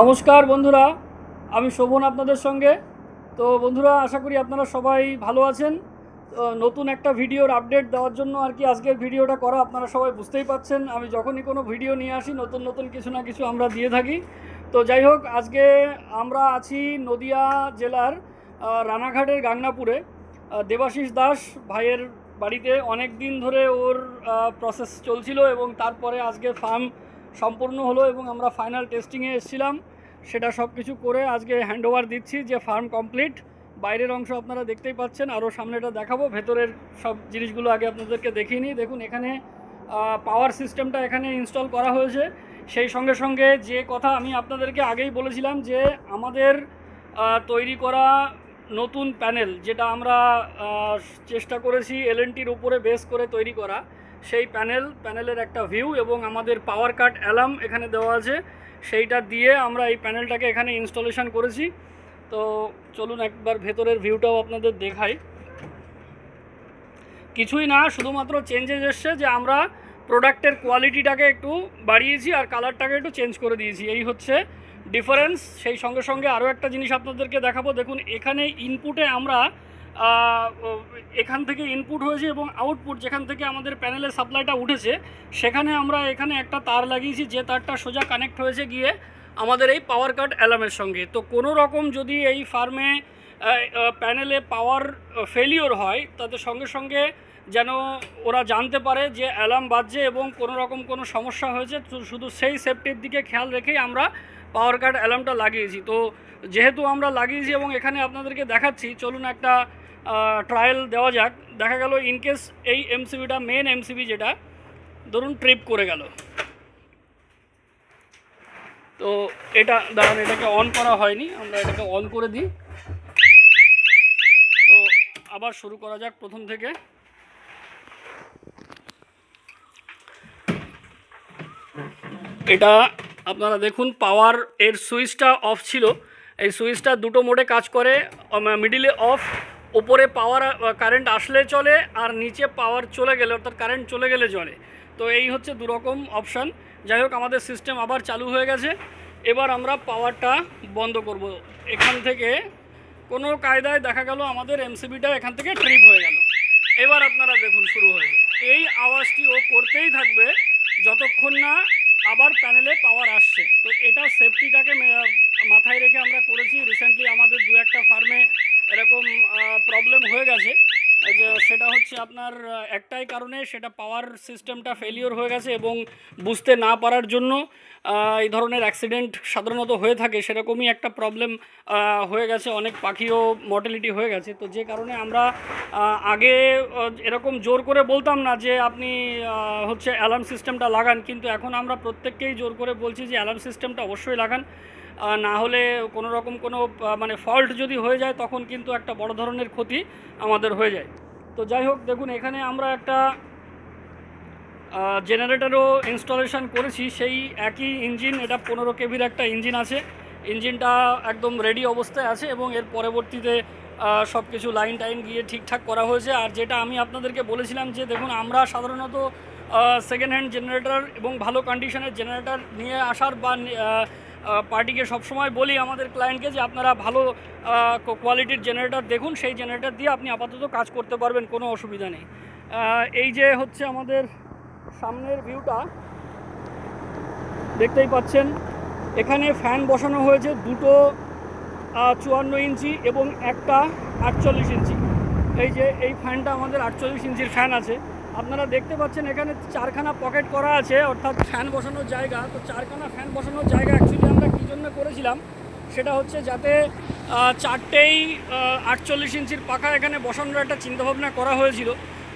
নমস্কার বন্ধুরা, আমি শোভন আপনাদের সঙ্গে। তো বন্ধুরা, আশা করি আপনারা সবাই ভালো আছেন। নতুন একটা ভিডিওর আপডেট দেওয়ার জন্য আর কি আজকের ভিডিওটা করা, আপনারা সবাই বুঝতেই পাচ্ছেন আমি যখনই কোনো ভিডিও নিয়ে আসি, নতুন নতুন কিছু না কিছু আমরা দিয়ে থাকি। তো যাই হোক, আজকে আমরা আছি নদিয়া জেলার রানাঘাটের গাংনাপুরে। দেবাশিস দাস ভাইয়ের বাড়িতে অনেক দিন ধরে ওর প্রসেস চলছিল এবং তারপরে আজকে ফার্ম সম্পূর্ণ হলো এবং আমরা ফাইনাল টেস্টিংয়ে এসেছিলাম। সেটা সব কিছু করে আজকে হ্যান্ড ওভার দিচ্ছি যে ফার্ম কমপ্লিট বাইরের অংশ আপনারা দেখতেই পাচ্ছেন আরও সামনেটা দেখাবো। ভেতরের সব জিনিসগুলো আগে আপনাদেরকে দেখিয়ে নিই। দেখুন, এখানে পাওয়ার সিস্টেমটা এখানে ইনস্টল করা হয়েছে। সেই সঙ্গে সঙ্গে যে কথা আমি আপনাদেরকে আগেই বলেছিলাম যে আমাদের তৈরি করা নতুন প্যানেল যেটা আমরা চেষ্টা করেছি এলএনটির উপরে বেস করে তৈরি করা। সেই প্যানেল, প্যানেলের একটা ভিউ এবং আমাদের পাওয়ার কাট অ্যালার্ম এখানে দেওয়া আছে। সেইটা দিয়ে আমরা এই প্যানেলটাকে এখানে ইনস্টলেশন করেছি। তো চলুন একবার ভেতরের ভিউটাও আপনাদের দেখাই। কিছুই না, শুধুমাত্র চেঞ্জেস এসছে যে আমরা প্রোডাক্টের কোয়ালিটিটাকে একটু বাড়িয়েছি আর কালারটাকে একটু চেঞ্জ করে দিয়েছি। এই হচ্ছে ডিফারেন্স সেই সঙ্গে সঙ্গে আরও একটা জিনিস আপনাদেরকে দেখাবো। দেখুন, এখানে ইনপুটে আমরা এখান থেকে ইনপুট হয়েছে এবং আউটপুট যেখান থেকে আমাদের প্যানেলের সাপ্লাইটা উঠেছে, সেখানে আমরা এখানে একটা তার লাগিয়েছি, যে তারটা সোজা কানেক্ট হয়েছে গিয়ে আমাদের এই পাওয়ার কাট অ্যালার্মের সঙ্গে। তো কোনো রকম যদি এই ফার্মে প্যানেলে পাওয়ার ফেলিওর হয়, তাতে সঙ্গে সঙ্গে যেন ওরা জানতে পারে যে অ্যালার্ম বাজছে এবং কোনো রকম কোনো সমস্যা হয়েছে শুধু সেই সেফটির দিকে খেয়াল রেখেই আমরা পাওয়ার কাট অ্যালার্মটা লাগিয়েছি। তো যেহেতু আমরা লাগিয়েছি এবং এখানে আপনাদেরকে দেখাচ্ছি, চলুন একটা ট্রায়াল দেওয়া যাক। দেখা গেল ইনকেস এই এমসিবিটা মেন এমসিবি যেটা, ধরুন ট্রিপ করে গেল। তো এটা, দাঁড়ান, এটাকে অন করা হয়নি, আমরা এটাকে অন করে দিই। তো আবার শুরু করা যাক প্রথম থেকে। এটা আপনারা দেখুন পাওয়ার এর সুইচটা অফ ছিল। এই সুইচটা দুটো মোডে কাজ করে মিডিলে অফ ওপরে পাওয়ার কারেন্ট আসলে চলে আর নিচে পাওয়ার চলে গেলে, অর্থাৎ কারেন্ট চলে গেলে চলে তো এই হচ্ছে দুরকম অপশান যাই হোক, আমাদের সিস্টেম আবার চালু হয়ে গেছে। এবার আমরা পাওয়ারটা বন্ধ করব। এখান থেকে কোনো কায়দায় দেখা গেল আমাদের এমসিবিটা এখান থেকে ট্রিপ হয়ে গেল। এবার আপনারা দেখুন, শুরু হয়েছে। এই আওয়াজটি ও করতেই থাকবে যতক্ষণ না আবার প্যানেলে পাওয়ার আসছে। তো এটা সেফটিটাকে মাথায় রেখে আমরা করেছি। রিসেন্টলি আমাদের দু একটা ফার্মে এরকম প্রবলেম হয়ে গেছে। সেটা হচ্ছে আপনার একটাই কারণে সেটা পাওয়ার সিস্টেমটা ফেলিওর হয়ে গেছে এবং বুঝতে না পারার জন্য এই ধরনের অ্যাক্সিডেন্ট সাধারণত হয়ে থাকে। সেরকমই একটা প্রবলেম হয়ে গেছে, অনেক পাখিও মর্টালিটি হয়ে গেছে। তো যে কারণে আমরা আগে এরকম জোর করে বলতাম না যে আপনি হচ্ছে অ্যালার্ম সিস্টেমটা লাগান। কিন্তু এখন আমরা প্রত্যেককেই জোর করে বলছি যে অ্যালার্ম সিস্টেমটা অবশ্যই লাগান। না হলে কোনো রকম কোনো মানে ফল্ট যদি হয়ে যায়, তখন কিন্তু একটা বড় ধরনের ক্ষতি আমাদের হয়ে যায়। তো যাই হোক, দেখুন, এখানে আমরা একটা জেনারেটারও ইনস্টলেশন করেছি। সেই একই ইঞ্জিন এটা পনেরো কেভির একটা ইঞ্জিন আছে। ইঞ্জিনটা একদম রেডি অবস্থায় আছে এবং এর পরবর্তীতে সব কিছু লাইন টাইন গিয়ে ঠিকঠাক করা হয়েছে। আর যেটা আমি আপনাদেরকে বলেছিলাম যে, দেখুন, আমরা সাধারণত সেকেন্ড হ্যান্ড জেনারেটর এবং ভালো কন্ডিশনের জেনারেটর নিয়ে আসার বা পার্টিকে সবসময় বলি আমাদের ক্লায়েন্টকে যে আপনারা ভালো কোয়ালিটির জেনারেটর দেখুন, সেই জেনারেটর দিয়ে আপনি আপাতত কাজ করতে পারবেন, কোনো অসুবিধা নেই। এই যে হচ্ছে আমাদের সামনের ভিউটা দেখতেই পাচ্ছেন, এখানে ফ্যান বসানো হয়েছে দুটো চুয়ান্ন ইঞ্চি এবং একটা আটচল্লিশ ইঞ্চি। এই যে, এই ফ্যানটা আমাদের আটচল্লিশ ইঞ্চির ফ্যান আছে। আপনারা দেখতে পাচ্ছেন, এখানে চারখানা পকেট করা আছে, অর্থাৎ ফ্যান বসানোর জায়গা। তো চারখানা ফ্যান বসানোর জায়গা অ্যাকচুয়ালি আমরা কী জন্য করেছিলাম? সেটা হচ্ছে যাতে চারটেই আটচল্লিশ ইঞ্চির পাখা এখানে বসানোর একটা চিন্তাভাবনা করা হয়েছিল।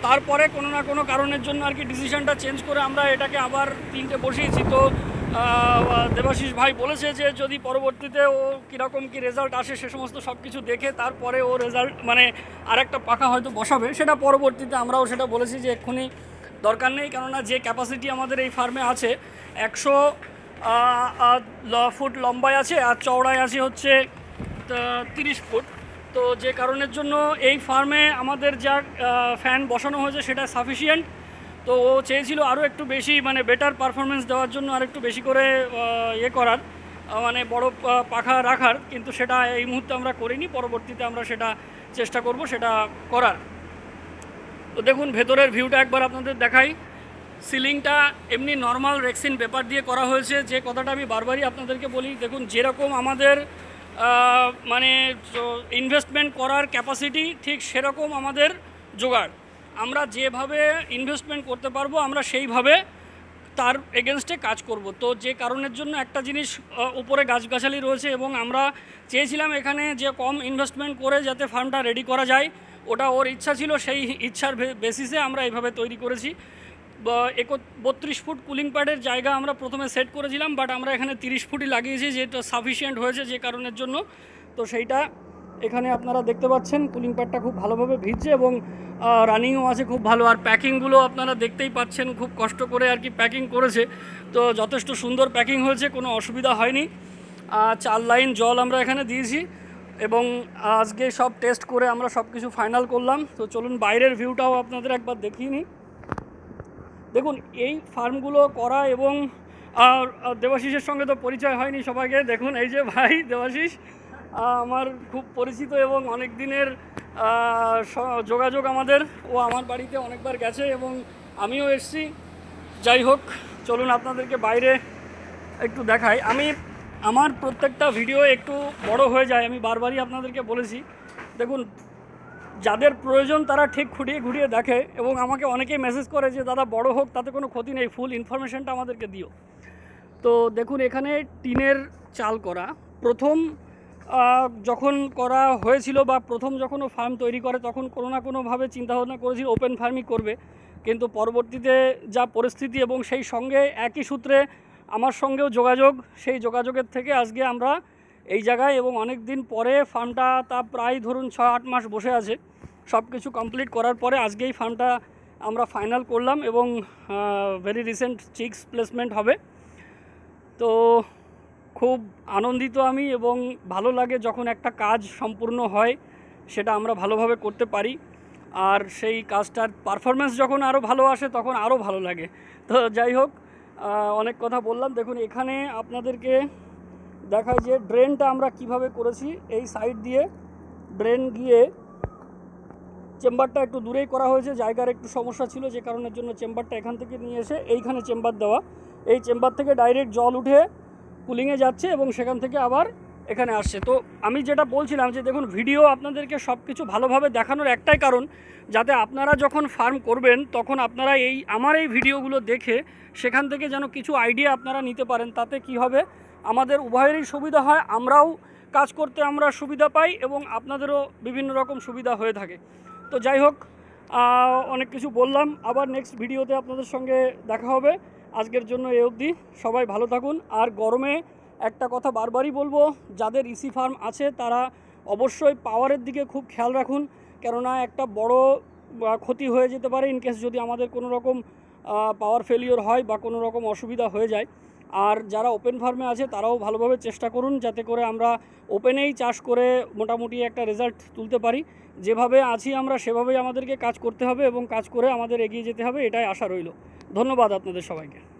তারপরে কোনো না কোনো কারণের জন্য আর কি ডিসিশনটা চেঞ্জ করে আমরা এটাকে আবার তিনটে বসিয়েছি। তো দেবাশিস ভাই বলেছে যে যদি পরবর্তীতে ও কীরকম কী রেজাল্ট আসে, সে সমস্ত সব কিছু দেখে তারপরে ও রেজাল্ট মানে আরেকটা পাখা হয়তো বসাবে। সেটা পরবর্তীতে আমরাও সেটা বলেছি যে এক্ষুনি দরকার নেই, কেননা যে ক্যাপাসিটি আমাদের এই ফার্মে আছে, একশো ফুট লম্বায় আছে আর চওড়ায় আছে হচ্ছে তিরিশ ফুট। তো যে কারণের জন্য এই ফার্মে আমাদের যা ফ্যান বসানো হয়েছে সেটা সাফিসিয়েন্ট তো ও চেয়েছিল আরও একটু বেশি মানে বেটার পারফরমেন্স দেওয়ার জন্য আর একটু বেশি করে ইয়ে করার মানে বড় পাখা রাখার, কিন্তু সেটা এই মুহূর্তে আমরা করিনি, পরবর্তীতে আমরা সেটা চেষ্টা করব, সেটা করার। তো দেখুন, ভেতরের ভিউটা একবার আপনাদের দেখাই। সিলিংটা এমনি নর্মাল রেক্সিন পেপার দিয়ে করা হয়েছে, যে কথাটা আমি বারবারই আপনাদেরকে বলি। দেখুন, যেরকম আমাদের মানে ইনভেস্টমেন্ট করার ক্যাপাসিটি ঠিক সেরকম আমাদের জোগাড়। আমরা যেভাবে ইনভেস্টমেন্ট করতে পারব, আমরা সেইভাবে তার এগেনস্টে কাজ করব। তো যে কারণের জন্য একটা জিনিস উপরে গাছগাছালি রয়েছে এবং আমরা চেয়েছিলাম এখানে যে কম ইনভেস্টমেন্ট করে যাতে ফার্মটা রেডি করা যায়। ওটা ওর ইচ্ছা ছিল, সেই ইচ্ছার বেসিসে আমরা এইভাবে তৈরি করেছি। এক, বত্রিশ ফুট কুলিং প্যাডের জায়গা আমরা প্রথমে সেট করেছিলাম বাট আমরা এখানে তিরিশ ফুটই লাগিয়েছি, যেটা সাফিসিয়েন্ট হয়েছে যে কারণের জন্য। তো সেইটা এখানে আপনারা দেখতে পাচ্ছেন কুলিং প্যাডটা খুব ভালোভাবে ভিজছে এবং রানিংও আছে খুব ভালো। আর প্যাকিংগুলো আপনারা দেখতেই পাচ্ছেন, খুব কষ্ট করে আর কি প্যাকিং করেছে। তো যথেষ্ট সুন্দর প্যাকিং হয়েছে, কোনো অসুবিধা হয়নি। চার লাইন জল আমরা এখানে দিয়েছি এবং আজকে সব টেস্ট করে আমরা সব কিছু ফাইনাল করলাম। তো চলুন বাইরের ভিউটাও আপনাদের একবার দেখিয়ে নিই। দেখুন, এই ফার্মগুলো করা এবং আর দেবাশিসের সঙ্গে তো পরিচয় হয়নি সবাইকে। দেখুন, এই যে ভাই, দেবাশিস। আমার খুব পরিচিত এবং অনেক দিনের যোগাযোগ আমাদের। ও আমার বাড়িতে অনেকবার গেছে এবং আমিও এসেছি। যাই হোক, চলুন আপনাদেরকে বাইরে একটু দেখাই। আমি, আমার প্রত্যেকটা ভিডিও একটু বড় হয়ে যায়, আমি বারবারই আপনাদেরকে বলেছি। দেখুন, যাদের প্রয়োজন তারা ঠিক খুঁটিয়ে ঘুরিয়ে দেখে এবং আমাকে অনেকেই মেসেজ করে যে, দাদা, বড় হোক, তাতে কোনো ক্ষতি নেই ফুল ইনফরমেশনটা আমাদেরকে দিও। তো দেখুন, এখানে টিনের চাল করা। প্রথম যখন করা হয়েছিল বা প্রথম যখন ও ফার্ম তৈরি করে, তখন কোনো না কোনোভাবে চিন্তাভাবনা করেছিল ওপেন ফার্মই করবে। কিন্তু পরবর্তীতে যা পরিস্থিতি এবং সেই সঙ্গে একই সূত্রে আমার সঙ্গেও যোগাযোগ, সেই যোগাযোগের থেকে আজকে আমরা এই জায়গায় এবং অনেক দিন পরে ফার্মটা তা প্রায় ধরুন ছ আট মাস বসে আছে। সব কিছু কমপ্লিট করার পরে আজকেই ফার্মটা আমরা ফাইনাল করলাম এবং ভেরি রিসেন্ট চিক্স প্লেসমেন্ট হবে। তো খুব আনন্দিত আমি এবং ভালো লাগে যখন একটা কাজ সম্পূর্ণ হয়, সেটা আমরা ভালোভাবে করতে পারি। আর সেই কাজটার পারফরমেন্স যখন আরও ভালো আসে, তখন আরও ভালো লাগে। তো যাই হোক অনেক কথা বললাম। দেখুন, এখানে আপনাদেরকে দেখায় যে ড্রেনটা আমরা কীভাবে করেছি। এই সাইড দিয়ে ড্রেন গিয়ে চেম্বারটা একটু দূরেই করা হয়েছে। জায়গার একটু সমস্যা ছিল, যে কারণের জন্য চেম্বারটা এখান থেকে নিয়ে এসে এইখানে চেম্বার দেওয়া। এই চেম্বার থেকে ডাইরেক্ট জল উঠে কুলিংয়ে যাচ্ছে এবং সেখান থেকে আবার এখানে আসছে। তো আমি যেটা বলছিলাম যে দেখুন, ভিডিও আপনাদেরকে সব কিছু ভালোভাবে দেখানোর একটাই কারণ, যাতে আপনারা যখন ফার্ম করবেন, তখন আপনারা এই, আমার এই ভিডিওগুলো দেখে সেখান থেকে যেন কিছু আইডিয়া আপনারা নিতে পারেন, তাতে কি হবে? আমাদের উভয়েরই সুবিধা হয়, আমরাও কাজ করতে আমরা সুবিধা পাই এবং আপনাদেরও বিভিন্ন রকম সুবিধা হয়ে থাকে। তো যাই হোক অনেক কিছু বললাম। আবার নেক্সট ভিডিওতে আপনাদের সঙ্গে দেখা হবে। আজকের জন্য এ অবধি। সবাই ভালো থাকুন। আর গরমে একটা কথা বারবারই বলব, যাদের ইসি ফার্ম আছে, তারা অবশ্যই পাওয়ারের দিকে খুব খেয়াল রাখুন। কেননা একটা বড় ক্ষতি হয়ে যেতে পারে ইন কেস যদি আমাদের কোনো রকম পাওয়ার ফেলিওর হয় বা কোনো রকম অসুবিধা হয়ে যায়। আর যারা ওপেন ফার্মে আছে, তারাও ভালোভাবে চেষ্টা করুন যাতে করে আমরা ওপেনেই চাষ করে মোটামুটি একটা রেজাল্ট তুলতে পারি। যেভাবে আছি আমরা, সেভাবেই আমাদেরকে কাজ করতে হবে এবং কাজ করে আমাদের এগিয়ে যেতে হবে, এটাই আশা রইল। ধন্যবাদ আপনাদের সবাইকে।